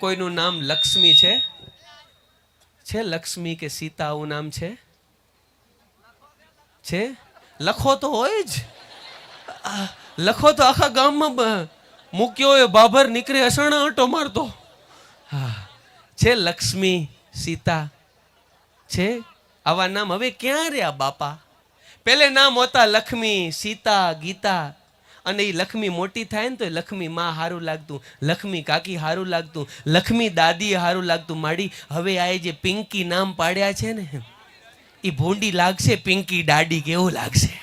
કોઈનું નામ લક્ષ્મી છે? છે લક્ષ્મી કે સીતા આવું નામ છે? છે? લખો તો હોય જ. લખો તો આખા ગામમાં મૂક્યો હોય, બાભર નીકળે અસણા આંટો મારતો. હા. છે લક્ષ્મી, સીતા. છે? આવા નામ હવે ક્યાં રહ્યા બાપા? પેલે નામ હોતા લક્ષ્મી, સીતા, ગીતા. અને એ લક્ષ્મી મોટી થાય ને તો લક્ષ્મી માં સારું લાગતું લક્ષ્મી કાકી સારું લાગતું લક્ષ્મી દાદી સારું લાગતું. માડી, હવે આ જે પિંકી નામ પાડ્યા છે ને એ ભૂંડી લાગશે, પિંકી દાડી કેવું લાગશે?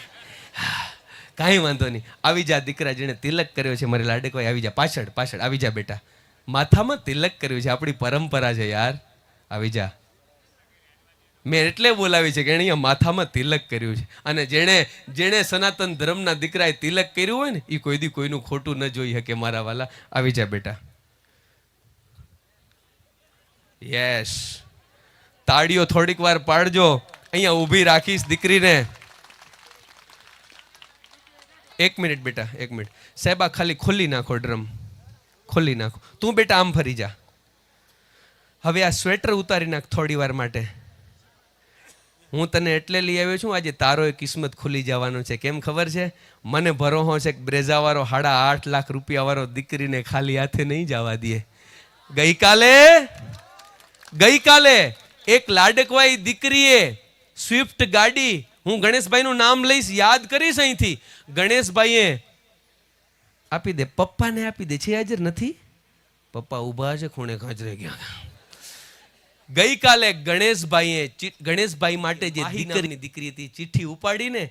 કાંઈ વાંધો નહીં. આવી જા દીકરા જેણે તિલક કર્યો છે, મારે લાડકભાઈ આવી જા, પાછળ પાછળ, આવી જા બેટા. માથામાં તિલક કર્યું છે, આપણી પરંપરા છે યાર. આવી જા. મેં એટલે બોલાવી છે કે એણે માથામાં તિલક કર્યું છે. અને જેણે જેણે સનાતન ધર્મના દીકરાએ તિલક કર્યું હોય ને એ કોઈ દી કોઈનું ખોટું ન જોઈ શકે મારા વાલા. આવી જા બેટા. યસ તાળીઓ થોડીક વાર પાડજો. અહીંયા ઊભી રાખીશ દીકરીને. એક મિનિટ બેટા, એક મિનિટ. સાહેબ, આ ખાલી ખોલી નાખો ડ્રમ. ખોલી નાખો. તું બેટા આમ ફરી જા. હવે આ સ્વેટર ઉતારી નાખ થોડી વાર માટે. હું તને એટલે લઈ આવ્યો છું, આજે તારો એ કિસ્મત ખુલી જવાનો છે. કેમ ખબર છે? મને ભરોહો છે કે બ્રેઝાવાળો સાડા આઠ લાખ રૂપિયાવાળો દીકરીને ખાલી હાથે નહીં જવા દે. ગઈકાલે ગઈકાલે એક લાડકવાઈ દીકરીએ સ્વિફ્ટ ગાડી, હું ગણેશભાઈનું નામ લઈશ, યાદ કરીશ અહીંથી. ગણેશભાઈએ આપી દે, પપ્પાને આપી દે, છે હાજર નથી? પપ્પા ઊભા છે, ખૂણે ખાજરે ગયા. ગઈકાલે ગણેશભાઈએ ગણેશભાઈ માટે જે દીકરીની દીકરી હતી ચિઠ્ઠી ઉપાડીને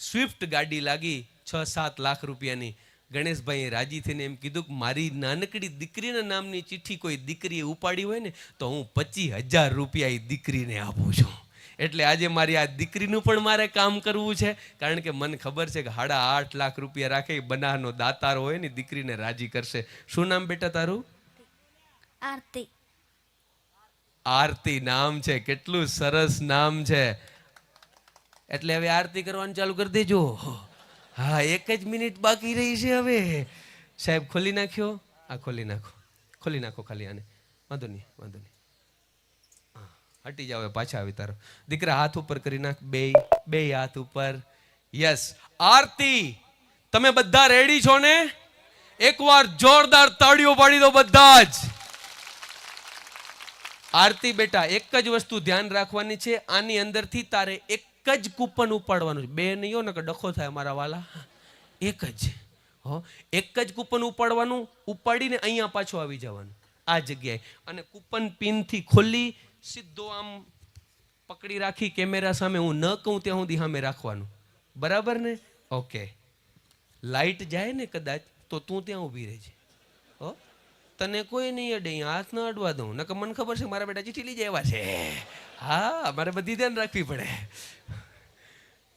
સ્વિફ્ટ ગાડી લાગી છ સાત લાખ રૂપિયાની. ગણેશભાઈએ રાજી થઈને એમ કીધું કે મારી નાનકડી દીકરીના નામની ચિઠ્ઠી કોઈ દીકરીએ ઉપાડી હોય ને તો હું પચીસ હજાર રૂપિયા એ દીકરીને આપું છું. એટલે આજે મારી આ દીકરીનું પણ મારે કામ કરવું છે કારણ કે મને ખબર છે કે હાડા આઠ લાખ રૂપિયા રાખે બનાનો દાતાર હોય ને દીકરીને રાજી કરશે. શું નામ બેટા તારું? આરતી. આરતી નામ છે, કેટલું સરસ નામ છે. એટલે હવે આરતી કરવાનું ચાલુ કરી દેજો. હા, એક જ મિનિટ બાકી રહી છે હવે. સાહેબ, ખોલી નાખ્યો? આ ખોલી નાખો. ખોલી નાખો ખાલી આને. વાંધો નહીં વાંધો નહીં. હટી જાવ પાછા આવી તારો. દીકરા હાથ ઉપર કરી નાખ. બે બે હાથ ઉપર. યસ, આરતી, તમે બધા રેડી છો ને? એકવાર જોરદાર તાળીઓ પાડી દો બધા જ. આરતી બેટા, એક જ વસ્તુ ધ્યાન રાખવાની છે, આની અંદરથી તારે એક જ કૂપન ઉપાડવાનું બે નહીં ને કે ડખો થાય મારા વાલા. એક જ. હો, એક જ કૂપન ઉપાડવાનું, ઉપાડીને અહીંયા પાછો આવી જવાનું, આ જગ્યાએ. અને કૂપન પિનથી ખોલી, સીધો આમ પકડી રાખી, કેમેરા સામે હું ન કહું, ત્યાં સુધી સામે રાખવાનું. બરાબર ને? ઓકે. લાઇટ જાય ને કદાચ, તો તું ત્યાં ઊભી રહેજે. હો? તને કોઈ નહીં અડે હાથ ન અડવા દઉં. નકર મને ખબર છે મારા બેટા ચીઠી લઈ જાય છે. હા, મારે બધી ધ્યાન રાખવી પડે.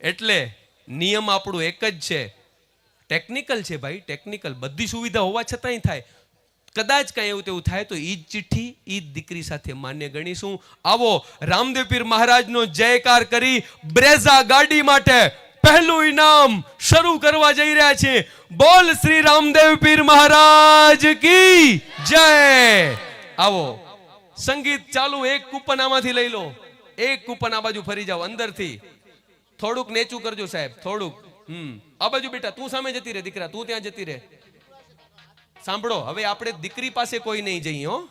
એટલે નિયમ આપણું એક જ છે. ટેકનિકલ છે ભાઈ ટેકનિકલ બધી સુવિધા હોવા છતાંય થાય. કદાચ કાંઈ એવું તેવું થાય તો ઈ જ ચિઠ્ઠી ઈજ દીકરી સાથે માન્ય ગણીશું. આવો રામદેવ પીર મહારાજનો જયકાર કરી બ્રેઝા ગાડી માટે પહેલું ઇનામ શરૂ કરવા જઈ રહ્યા છે. બોલ શ્રી રામદેવ પીર મહારાજ કી જય. આવો. સંગીત ચાલુ, એક કૂપન આમાંથી લઈ લો. એક કૂપન આ બાજુ ફરી જાઓ, અંદરથી. થોડુંક નેચું કરજો સાહેબ, થોડુંક. હમ. આ બાજુ બેટા, તું સામે જતી રહે, દીકરા, તું ત્યાં જતી રહે. સાંભળો, હવે આપણે દીકરી પાસે કોઈ નહીં જઈએ, હો.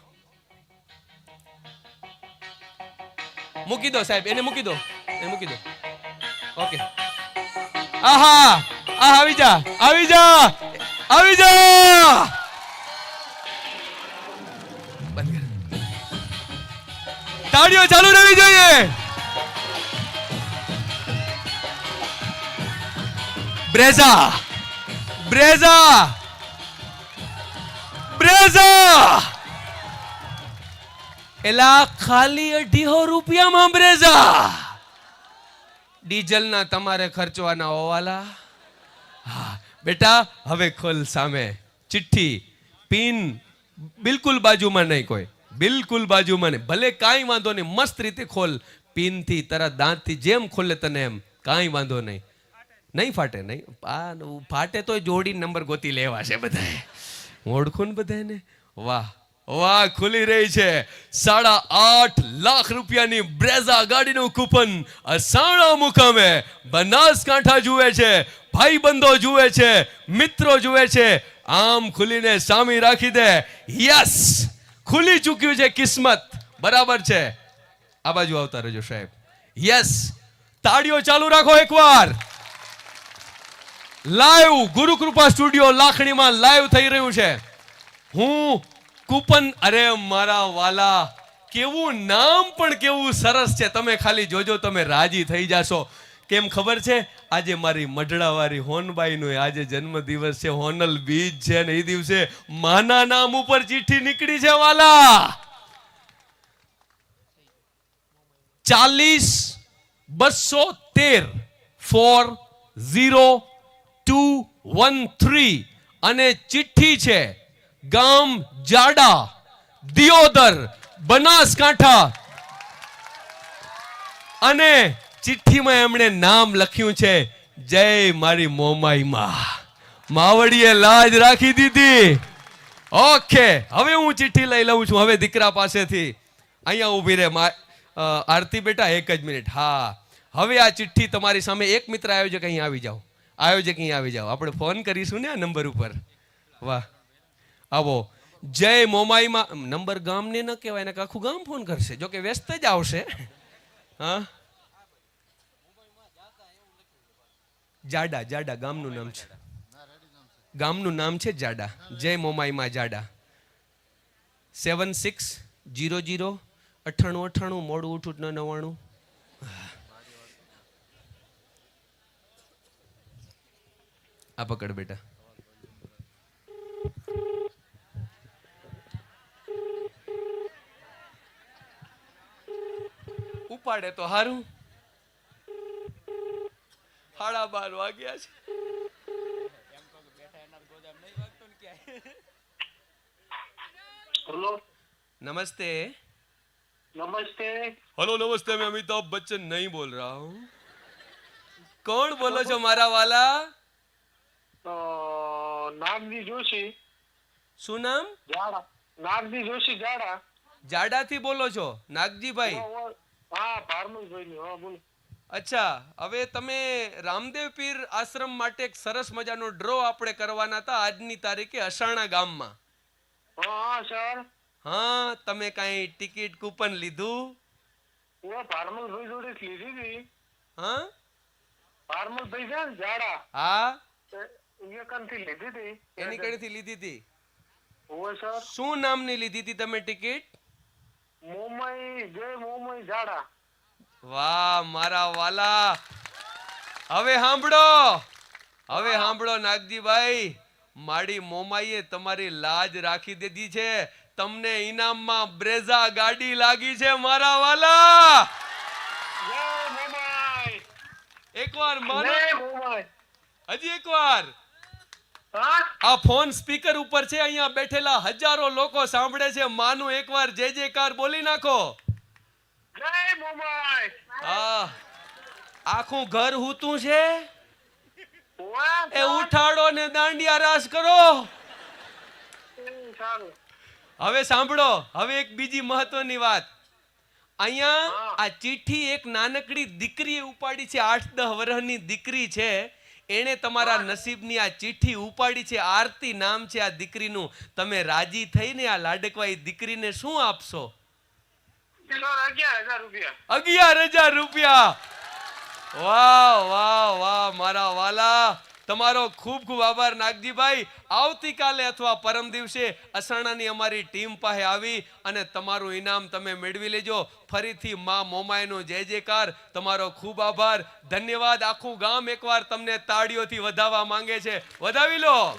મૂકી દો સાહેબ, એને મૂકી દો, એને મૂકી દો. ઓકે. આહા આ આવી જા આવી જા આવી જા! તાળીઓ ચાલુ રહેવી જોઈએ. Brezza Brezza Brezza! એલા ખાલી અઢીસો રૂપિયામાં બ્રેઝા. ડીઝલના તમારે ખર્ચવાના હોવાલા? હા, બેટા, હવે ખોલ સામે. ચિઠ્ઠી, પિન બિલકુલ બાજુમાં નહીં કોઈ. બિલકુલ બાજુમાં નહીં. ભલે કાંઈ વાંધો નહીં, મસ્ત રીતે ખોલ. પિનથી, તારા દાંતથી જેમ ખોલે તને એમ. કાંઈ વાંધો નહીં. નહીં ફાટે, નહીં? આ ફાટે તો જોડી નંબર ગોતી લેવા છે બધાએ ઓળખું ને બધાને વાહ. વાહ, ખુલી રહી છે. સાડા આઠ લાખ રૂપિયાની બ્રેઝા ગાડીનું કૂપન અસાણા મુકામે બનાસકાંઠા જુએ છે, ભાઈબંધો જુએ છે, મિત્રો જુએ છે. આમ ખુલીને સામી રાખી દે. યસ, ખુલી ચૂક્યું છે કિસ્મત. બરાબર છે. આ બાજુ આવતા રહેજો સાહેબ. યસ, તાળીઓ ચાલુ રાખો એકવાર. લાઈવ ગુરુકૃપા સ્ટુડિયો લાખણીમાં લાઈવ થઈ રહ્યું છે. હું કૂપન, અરે મારા વાલા, કેવું નામ પણ કેવું સરસ છે. તમે ખાલી જોજો, તમે રાજી થઈ જાશો. કેમ ખબર છે? આજે મારી મઢડાવાળી હોનબાઈનો આજે જન્મદિવસ છે. હોનલ બીજ છે ને એ દિવસે માના નામ ઉપર ચિઠ્ઠી નીકળી છે, વાલા. ચાલીસ બસો તેર four zero two one three. અને ચિઠ્ઠી છે ગામ જાડા, દિયોદર, બનાસકાંઠા. અને ચિઠ્ઠીમાં એમણે નામ લખ્યું છે, જય મારી મોમાઈમાં માવડીએ લાજ રાખી દીધી. ઓકે, હવે હું ચિઠ્ઠી લઈ લઉં છું. હવે દીકરા પાસેથી. અહીંયા ઊભી રહે. આરતી બેટા, એક જ મિનિટ. હા. હવે આ ચિઠ્ઠી તમારી સામે એક મિત્ર આયોજક અહીં આવી જાઓ. આયોજક અહીં આવી જાઓ. આપણે ફોન કરીશું ને આ નંબર ઉપર. વાહ. આવો. જય મોમાઈમાં નંબર ગામને ન કહેવાય ને આખું ગામ ફોન કરશે. જો કે વ્યસ્ત જ આવશે. હા? જાડા જાડા, ગામનું નામ છે. ગામનું નામ છે જાડા. જય મોમાઈમાં જાડા. સેવન સિક્સ જીરો જીરો અઠ્ઠાણું અઠ્ઠાણું, મોડું ઉઠું ન નવાણું આ પકડ બેટા. ઉપાડે તો હારું સાડા બાર વાગ્યા છે हेलो नमस्ते नमस्ते हेलो नमस्ते मैं अमिताभ बच्चन नहीं बोल रहा हूँ कौन बोलो છો મારા વાલા અ, નાગજી જોશી શું નામ જાડા નાગજી જોશી જાડા જાડાથી બોલો છો નાગજીભાઈ ઓ, ઓ, હા બોલો. અચ્છા હવે તમે રામદેવ પીર આશ્રમ માટે એક સરસ મજાનો ડ્રો આપણે કરવાના હતા આજની તારીખે અસાણા ગામમાં. હા સર. હા તમે કાંઈ ટિકિટ કૂપન લીધું? ઓ ભાઈ જોડે લીધી હતી. હા? ભારમલભાઈ છે ને જાડા હા? એ કનથી લીધી હતી. એની કડેથી લીધી હતી? ઓ સર. શું નામની લીધી હતી તમે ટિકિટ? મોમઈ જય વાહ મારા વાલા. હવે સાંભળો. હવે સાંભળો નાગજીભાઈ. માડી મોમાઈએ તમારી લાજ રાખી દીધી છે. તમને ઇનામમાં બ્રેઝા ગાડી લાગી છે મારા વાલા. મોમાઈ એકવાર મારે હજી એકવાર. આ ફોન સ્પીકર ઉપર છે અહીંયા બેઠેલા હજારો લોકો સાંભળે છે. માનું એકવાર જે જે કાર બોલી નાખો. આખું ઘર હૂતું છે. એ ઉઠાડો ને દાંડિયા રાસ કરો. હવે સાંભળો હવે એક બીજી મહત્વની વાત. અહીંયા આ ચિઠ્ઠી એક નાનકડી દીકરીએ ઉપાડી છે. આઠ દહ વર્ષની દીકરી છે. એણે તમારા નસીબની આ ચિઠ્ઠી ઉપાડી છે આરતી નામ છે આ દીકરીનું. તમે રાજી થઈને આ લાડકવાઈ દીકરીને શું આપશો? અગિયાર હજાર રૂપિયા. વાહ વાહ વાહ મારા વાલા. તમારો ખૂબ ખૂબ આભાર નાગજીભાઈ. આવતીકાલે અથવા પરમ દિવસે અસાણાની અમારી ટીમ પાસે આવી અને તમારું ઇનામ તમે મેળવી લેજો. ફરીથી મા મોમાયનો જય જયકાર. તમારો ખૂબ આભાર. ધન્યવાદ. આખું ગામ એકવાર તમને તાળીઓથી વધાવવા માંગે છે. વધાવી લો.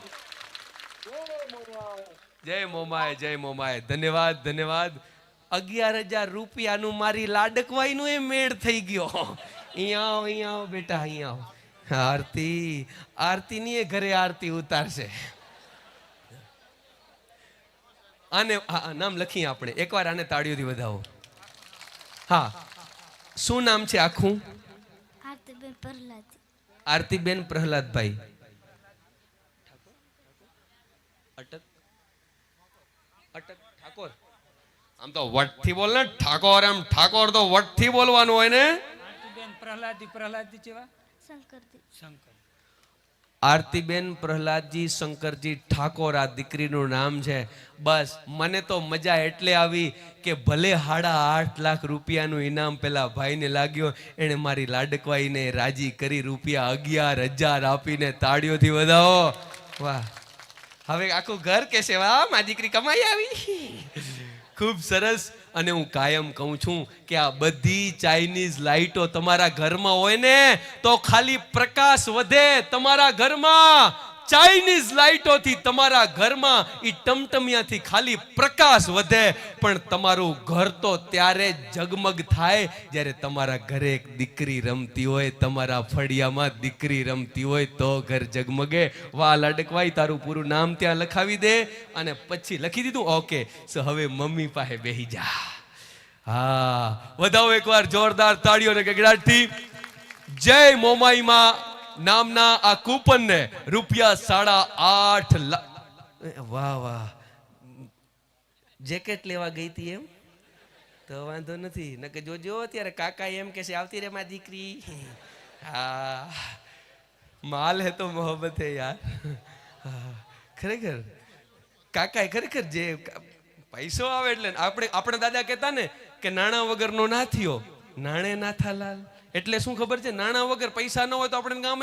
જય મોમાય જય મોમાય ધન્યવાદ ધન્યવાદ. અગિયાર હજાર રૂપિયાનું મારી લાડકવાઈનું એ મેળ થઈ ગયો. અહીંયા આવો અહીંયા આવો, બેટા, અહીંયા આવો. આરતી આરતીની એ ઘરે આરતી ઉતારશે. આને નામ લખીએ આપણે. એકવાર આને તાળીઓથી વધાવો. હા. શું નામ છે આખું? આરતીબેન બેન પ્રહલાદભાઈ. અટક. અટક. ઠાકોર. આમ તો વટથી બોલ ને. ઠાકોર એમ ઠાકોર તો વટથી બોલવાનું હોય ને. પ્રહલાદી પ્રહલાદી જેવા. આરતીબેન પ્રહલાદજી, શંકરજી ઠાકોર, આ દીકરીનું નામ છે. બસ, મને તો મજા એટલે આવી કે ભલે હાડા આઠ લાખ રૂપિયાનું ઇનામ પેલા ભાઈને લાગ્યો, એણે મારી લાડકવાઈને રાજી કરી રૂપિયા અગિયાર હજાર આપીને તાળીઓથી વધાવો. વાહ. હવે આખું ઘર કહેશે વાહ મારી દીકરી કમાઈ આવી. ખૂબ સરસ. અને હું કાયમ કહું છું કે આ બધી ચાઇનીઝ લાઈટો તમારા ઘરમાં હોય ને, તો ખાલી પ્રકાશ વધે તમારા ઘરમાં. ચાઇનીઝ લાઇટોથી તમારા ઘરમાં એ ટમટમિયાથી ખાલી પ્રકાશ વધે, પણ તમારું ઘર તો ત્યારે જગમગ થાય જ્યારે તમારા ઘરે એક દીકરી રમતી હોય, તમારા ફળિયામાં દીકરી રમતી હોય તો ઘર ઝગમગે. વાહ લડકવાય તારું પૂરું નામ ત્યાં લખાવી દે અને પછી લખી દીધું, ઓકે, સો, હવે મમ્મી પાસે બેહી જા. હા, વધાવો એકવાર જોરદાર તાળીઓ અને ગગડાટથી. જય મોમાઈમાં. નામના આ કૂપનને રૂપિયા સાડા આઠ વાહ વાહ. જેકેટ લેવા ગઈ હતી એમ? તો વાંધો નથી. નકે જોજો અત્યારે કાકા એમ કે છે, આવતી રે મારી દીકરી. હા. માલ હે તો મોહબ્બત હે યાર. ખરેખર? કાકા ખરેખર જે પૈસો આવે એટલે આપણે આપણે દાદા કહેતા ને કે નાણાં વગરનો ના થયો. નાણે ના થાલાલ એટલે શું ખબર છે? નાણાં વગર પૈસા ન હોય તો આપણે ગામ